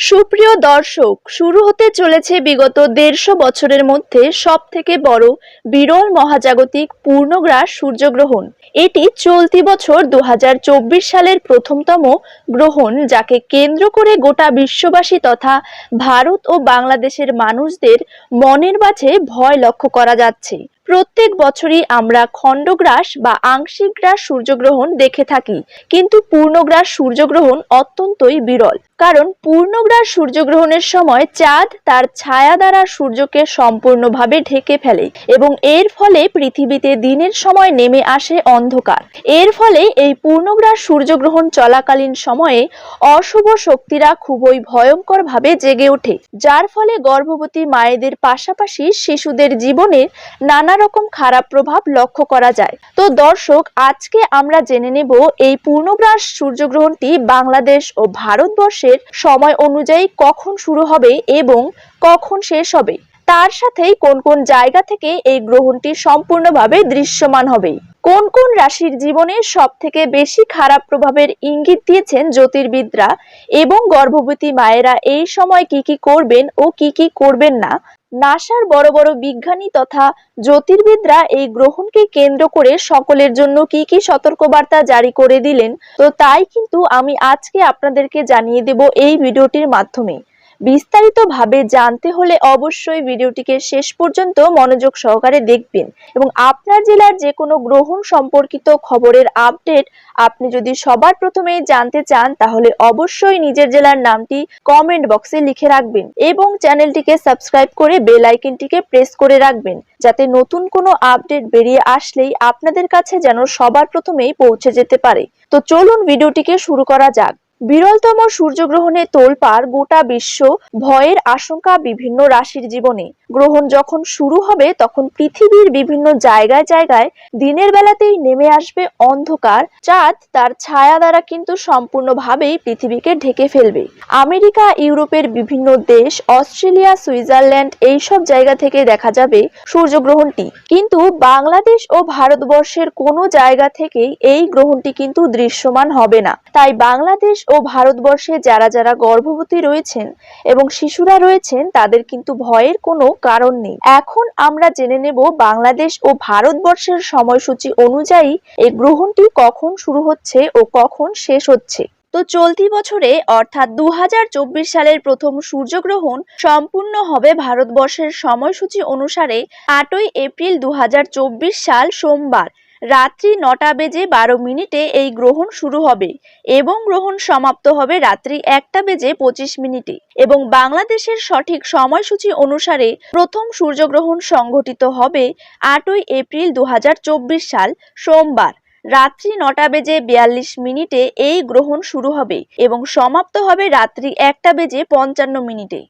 সুপ্রিয় দর্শক, শুরু হতে চলেছে বিগত দেড়শো বছরের মধ্যে সব থেকে বড় বিরল মহাজাগতিক পূর্ণগ্রাস সূর্যগ্রহণ। এটি চলতি বছর দু হাজার চব্বিশ সালের প্রথমতম গ্রহণ, যাকে কেন্দ্র করে গোটা বিশ্ববাসী তথা ভারত ও বাংলাদেশের মানুষদের মনের মাঝে ভয় লক্ষ্য করা যাচ্ছে। প্রত্যেক বছরই আমরা খণ্ডগ্রাস বা আংশিক গ্রাস সূর্যগ্রহণ দেখে থাকি। কিন্তু পূর্ণগ্রাস সূর্যগ্রহণ অত্যন্তই বিরল। কারণ পূর্ণগ্রাস সূর্যগ্রহণের সময় চাঁদ তার ছায়া দ্বারা সূর্যকে সম্পূর্ণভাবে ঢেকে ফেলে এবং এর ফলে পৃথিবীতে দিনের সময় নেমে আসে অন্ধকার। এর ফলে এই পূর্ণগ্রাস সূর্যগ্রহণ চলাকালীন সময়ে অশুভ শক্তিরা খুবই ভয়ঙ্করভাবে জেগে ওঠে, যার ফলে গর্ভবতী মায়েদের পাশাপাশি শিশুদের জীবনের নানা রকম খারাপ প্রভাব লক্ষ্য করা যায়। তো দর্শক, আজকে আমরা জেনে নেব এই পূর্ণগ্রাস সূর্যগ্রহণটি বাংলাদেশ ও ভারতবর্ষের সময় অনুযায়ী কখন শুরু হবে এবং কখন শেষ হবে। তার সাথেই কোন কোন জায়গা থেকে এই গ্রহণটি সম্পূর্ণভাবে দৃশ্যমান হবে। কোন কোন রাশির জীবনে সব থেকে বেশি খারাপ প্রভাবের ইঙ্গিত দিয়েছেন জ্যোতির্বিদরা এবং গর্ভবতী মায়েরা এই সময় কি কি করবেন ও কি কি করবেন না নাসার বড় বড় বিজ্ঞানী তথা জ্যোতির্বিদরা এই গ্রহণকে কেন্দ্র করে সকলের জন্য কি কি সতর্কবার্তা জারি করে দিলেন, তো তাই কিন্তু আমি আজকে আপনাদেরকে জানিয়ে দেব এই ভিডিওটির মাধ্যমে। বিস্তারিতভাবে জানতে হলে অবশ্যই ভিডিওটিকে শেষ পর্যন্ত মনোযোগ সহকারে দেখবেন এবং আপনার জেলার যে কোনো গ্রহণ সম্পর্কিত খবরের আপডেট আপনি যদি সবার প্রথমে জানতে চান, তাহলে অবশ্যই নিজের জেলার নামটি কমেন্ট বক্সে লিখে রাখবেন এবং চ্যানেলটিকে সাবস্ক্রাইব করে বেল আইকনটিকে প্রেস করে রাখবেন যাতে নতুন কোনো আপডেট বেরিয়ে আসলেই আপনাদের কাছে যেন সবার প্রথমেই পৌঁছে যেতে পারে। তো চলুন ভিডিওটিকে শুরু করা যাক। বিরলতম সূর্যগ্রহণে তোলপাড় গোটা বিশ্ব ভয়ের আশঙ্কা বিভিন্ন রাশির জীবনে। গ্রহণ যখন শুরু হবে, তখন পৃথিবীর বিভিন্ন জায়গায় জায়গায় দিনের বেলাতেই নেমে আসবে অন্ধকার, চাঁদ তার ছায়া দ্বারা কিন্তু সম্পূর্ণভাবেই পৃথিবীকে ঢেকে ফেলবে। আমেরিকা, ইউরোপের বিভিন্ন দেশ, অস্ট্রেলিয়া, সুইজারল্যান্ড এইসব জায়গা থেকে দেখা যাবে সূর্যগ্রহণটি। কিন্তু বাংলাদেশ ও ভারতবর্ষের কোনো জায়গা থেকেই এই গ্রহণটি কিন্তু দৃশ্যমান হবে না। তাই বাংলাদেশ ও ভারতবর্ষে যারা যারা গর্ভবতী রয়েছেন এবং শিশুরা রয়েছেন, তাদের কিন্তু ভয়ের কোনো কারণ নেই। এখন আমরা জেনে নেব বাংলাদেশ ও ভারতবর্ষের সময়সূচি অনুযায়ী এই গ্রহণটি কখন শুরু হচ্ছে ও কখন শেষ হচ্ছে। তো চলতি বছরে, অর্থাৎ দু হাজার চব্বিশ সালের প্রথম সূর্যগ্রহণ সম্পূর্ণ হবে ভারতবর্ষের সময়সূচি অনুসারে আটই এপ্রিল দু হাজার চব্বিশ সাল সোমবার। রাত্রি নটা বেজে বারো মিনিটে এই গ্রহণ শুরু হবে এবং গ্রহণ সমাপ্ত হবে রাত্রি একটা বেজে পঁচিশ মিনিটে এবং বাংলাদেশের সঠিক সময়সূচি অনুসারে প্রথম সূর্যগ্রহণ সংঘটিত হবে আটই এপ্রিল দু হাজার চব্বিশ সাল সোমবার। রাত্রি নটা বেজে বিয়াল্লিশ মিনিটে এই গ্রহণ শুরু হবে এবং সমাপ্ত হবে রাত্রি একটা বেজে পঞ্চান্ন মিনিটে।